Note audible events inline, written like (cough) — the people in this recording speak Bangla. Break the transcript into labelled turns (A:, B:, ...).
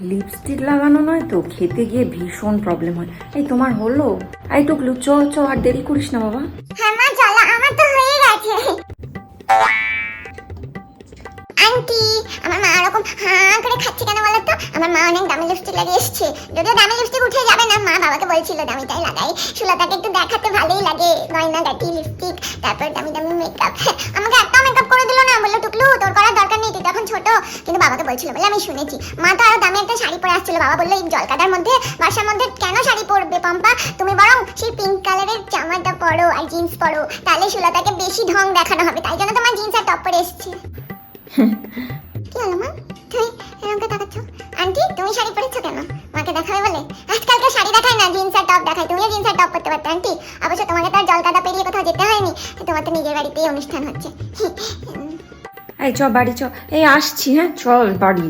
A: লিপস্টিক লাগানো নয় তো, খেতে গিয়ে ভীষণ প্রবলেম হয়। এই তোমার হলো? এই টুকলু চ চ আর দেরি করিস না বাবা।
B: হ্যাঁ মা চলো আমার তো হয়ে গেছে। আন্টি, আমার মা ওরকম হাঁ করে খাচ্ছে কেন বলো তো? আমার মা অনেক দামি লিপস্টিক লাগিয়ে এসছে। যদিও দামি লিপস্টিক উঠে যাবে না, মা বাবাকে বলছিল দামিটাই লাগাই। সুলতাকে একটু দেখাতে ভালোই লাগে গয়না গাটি লিপস্টিক তারপর দামি দামি মেকআপ ছোট। কিন্তু বাবাকে বলছিল বলে আমি শুনেছি। মা তো আরও দামি একটা শাড়ি পরে আসছিল। বাবা বলল এই জলকাদার মধ্যে বর্ষার মধ্যে কেন শাড়ি পরবে পম্পা? তুমি বরং সেই পিঙ্ক কালারের জামাটা পরো আর জিন্স পরো। তাহলে সুলতাকে বেশি ঢং দেখানো হবে। তাই জন্য তোমার জিন্স আর টপ পরে এসেছি। (laughs) কি হলো মা? তুমি এরকম তাকাচ্ছ? আন্টি তুমি শাড়ি পরেছো কেন? মাকে দেখাবে বলে? আজকালকার শাড়ি দেখায় না জিন্স আর টপ দেখায়। তুমিও জিন্স আর টপ পরতে পারতে আন্টি। অবশ্য তোমাকে তো আর জলকাদা পেরিয়ে কোথাও যেতে হয়নি। তোমার তো নিজের বাড়িতেই অনুষ্ঠান হচ্ছে। (laughs)
A: এই চ বাড়ি চ। এই আসছি হ্যাঁ? চল বাড়ি।